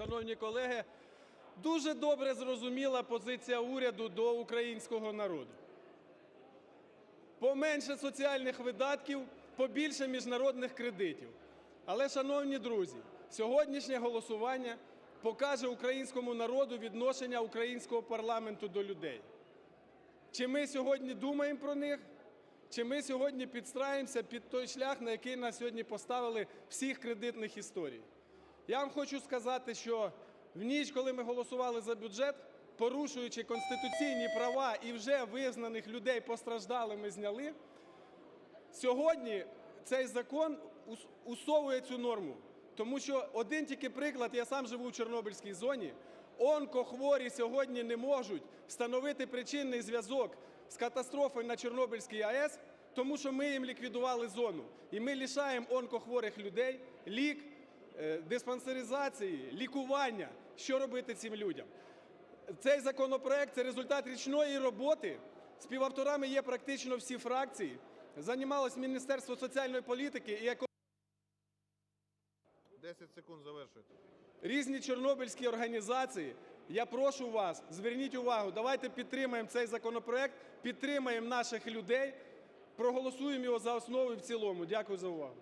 шановні колеги, дуже добре зрозуміла позиція уряду до українського народу. Поменше соціальних видатків, побільше міжнародних кредитів. Але, шановні друзі, сьогоднішнє голосування покаже українському народу відношення українського парламенту до людей. Чи ми сьогодні думаємо про них, чи ми сьогодні підстраємося під той шлях, на який нас сьогодні поставили всіх кредитних історій. Я вам хочу сказати, що в ніч, коли ми голосували за бюджет, порушуючи конституційні права і вже визнаних людей постраждалими зняли, сьогодні цей закон усовує цю норму. Тому що один тільки приклад, я сам живу в Чорнобильській зоні, онкохворі сьогодні не можуть встановити причинний зв'язок з катастрофою на Чорнобильській АЕС, тому що ми їм ліквідували зону. І ми лишаємо онкохворих людей лік, диспансеризації, лікування. Що робити цим людям? Цей законопроект – це результат річної роботи. Співавторами є практично всі фракції. Займалось Міністерство соціальної політики і еко- 10 секунд завершуйте. різні чорнобильські організації. Я прошу вас, зверніть увагу, давайте підтримаємо цей законопроект, підтримаємо наших людей, проголосуємо його за основу і в цілому. Дякую за увагу.